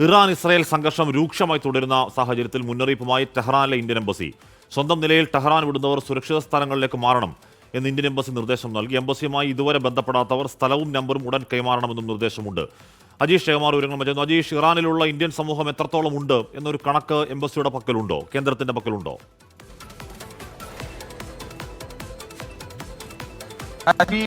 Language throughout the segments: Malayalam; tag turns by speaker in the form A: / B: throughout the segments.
A: ഇറാൻ ഇസ്രായേൽ സംഘർഷം രൂക്ഷമായി തുടരുന്ന സാഹചര്യത്തിൽ മുന്നറിയിപ്പുമായി ടെഹ്റാനിലെ ഇന്ത്യൻ എംബസി. സ്വന്തം നിലയിൽ ടെഹ്റാൻ വിടുന്നവർ സുരക്ഷിത സ്ഥലങ്ങളിലേക്ക് മാറണം എന്ന് ഇന്ത്യൻ എംബസി നിർദ്ദേശം നൽകി. എംബസിയുമായി ഇതുവരെ ബന്ധപ്പെടാത്തവർ സ്ഥലവും നമ്പറും ഉടൻ കൈമാറണമെന്നും നിർദ്ദേശമുണ്ട്. അജീഷ് ജയകുമാർ വിവരങ്ങൾ മറ്റു അജീഷ് ഇറാനിലുള്ള ഇന്ത്യൻ സമൂഹം എത്രത്തോളം ഉണ്ട് എന്നൊരു കണക്ക് എംബസിയുടെ പക്കലുണ്ടോ? കേന്ദ്രത്തിന്റെ പക്കലുണ്ടോ?
B: ഈ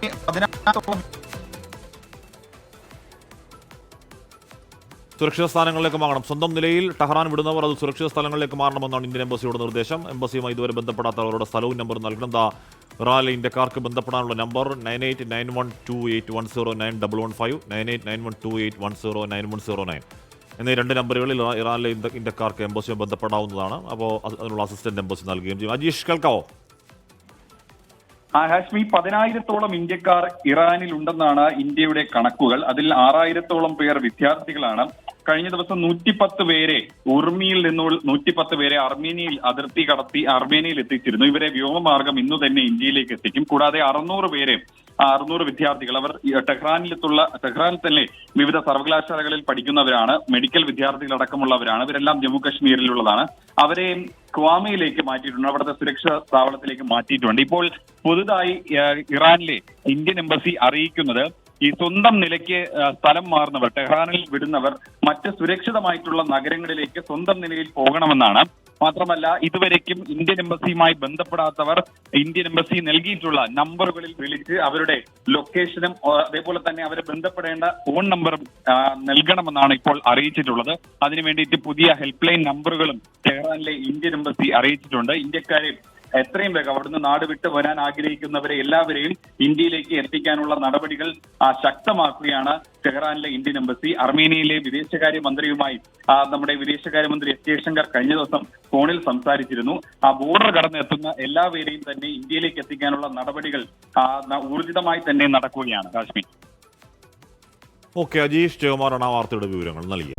A: സുരക്ഷിത സ്ഥാനങ്ങളിലേക്ക് മാറണം. സ്വന്തം നിലയിൽ ടെഹ്റാൻ വിടുന്നവർ അത് സുരക്ഷിത സ്ഥലങ്ങളിലേക്ക് മാറണമെന്നാണ് ഇന്ത്യൻ എംബസിയുടെ നിർദ്ദേശം. എംബസിയുമായി ഇതുവരെ ബന്ധപ്പെടാത്തവരുടെ സ്ഥലവും നമ്പറും നൽകണം ദ റാലി ഇന്ത്യക്കാർക്ക് ബന്ധപ്പെടാനുള്ള number nine eight nine one two eight one zero nine double one five nine eight nine one two eight one zero nine one zero nine. എന്നീ രണ്ട് നമ്പറുകളിൽ ഇറാനിലെ ഇന്ത്യ- ഇന്ത്യക്കാർക്ക് എംബസിയുമായി ബന്ധപ്പെടാവുന്നതാണ്. അപ്പോൾ അതിനുള്ള അസിസ്റ്റന്റ് എംബസി നൽകുകയും ചെയ്യും. അജീഷ് കേൾക്കാവോ?
B: ഹാഷ്മി പതിനായിരത്തോളം ഇന്ത്യക്കാർ ഇറാനിൽ ഉണ്ടെന്നാണ് ഇന്ത്യയുടെ കണക്കുകൾ. അതിൽ ആറായിരത്തോളം പേർ വിദ്യാർത്ഥികളാണ്. കഴിഞ്ഞ ദിവസം നൂറ്റിപ്പത്ത് പേരെ ഉർമിയിൽ നിന്നുള്ള നൂറ്റിപ്പത്ത് പേരെ അർമേനിയയിൽ അതിർത്തി കടത്തി അർമേനിയയിൽ എത്തിച്ചിരുന്നു. ഇവരെ വ്യോമമാർഗം ഇന്നു തന്നെ ഇന്ത്യയിലേക്ക് എത്തിക്കും. കൂടാതെ അറുന്നൂറ് പേരെ അറുന്നൂറ് വിദ്യാർത്ഥികൾ അവർ ടെഹ്റാനിലെത്തുള്ള ടെഹ്റാനിൽ തന്നെ വിവിധ സർവകലാശാലകളിൽ പഠിക്കുന്നവരാണ് മെഡിക്കൽ വിദ്യാർത്ഥികൾ അടക്കമുള്ളവരാണ് ഇവരെല്ലാം ജമ്മു കാശ്മീരിലുള്ളതാണ് അവരെ ക്വാമയിലേക്ക് മാറ്റിയിട്ടുണ്ട് അവിടുത്തെ സുരക്ഷാ താവളത്തിലേക്ക് മാറ്റിയിട്ടുണ്ട്. ഇപ്പോൾ പുതുതായി ഇറാനിലെ ഇന്ത്യൻ എംബസി അറിയിക്കുന്നത് ഈ സ്വന്തം നിലയ്ക്ക് സ്ഥലം മാറുന്നവർ ടെഹ്റാനിൽ വിടുന്നവർ മറ്റ് സുരക്ഷിതമായിട്ടുള്ള നഗരങ്ങളിലേക്ക് സ്വന്തം നിലയിൽ പോകണമെന്നാണ്. മാത്രമല്ല ഇതുവരേക്കും ഇന്ത്യൻ എംബസിയുമായി ബന്ധപ്പെടാത്തവർ ഇന്ത്യൻ എംബസി നൽകിയിട്ടുള്ള നമ്പറുകളിൽ വിളിച്ച് അവരുടെ ലൊക്കേഷനും അതേപോലെ തന്നെ അവരെ ബന്ധപ്പെടേണ്ട ഫോൺ നമ്പറും നൽകണമെന്നാണ് ഇപ്പോൾ അറിയിച്ചിട്ടുള്ളത്. അതിനു വേണ്ടിയിട്ട് പുതിയ ഹെൽപ്പ് ലൈൻ നമ്പറുകളും ടെഹ്റാനിലെ ഇന്ത്യൻ എംബസി അറിയിച്ചിട്ടുണ്ട്. ഇന്ത്യക്കാരെ എത്രയും വേഗം അവിടുന്ന് നാട് വിട്ടു വരാൻ ആഗ്രഹിക്കുന്നവരെ എല്ലാവരെയും ഇന്ത്യയിലേക്ക് എത്തിക്കാനുള്ള നടപടികൾ ശക്തമാക്കുകയാണ് ടെഹ്റാനിലെ ഇന്ത്യൻ എംബസി. അർമേനിയയിലെ വിദേശകാര്യ മന്ത്രിയുമായി നമ്മുടെ വിദേശകാര്യമന്ത്രി എസ് ജയശങ്കർ കഴിഞ്ഞ ദിവസം ഫോണിൽ സംസാരിച്ചിരുന്നു. ആ ബോർഡർ കടന്നെത്തുന്ന എല്ലാവരെയും തന്നെ ഇന്ത്യയിലേക്ക് എത്തിക്കാനുള്ള നടപടികൾ ഊർജിതമായി തന്നെ നടക്കുകയാണ്. കാശ്മീർ.
A: ഓക്കെ അജീഷ് ജയകുമാറാണ് ആ വാർത്തയുടെ വിവരങ്ങൾ നൽകിയത്.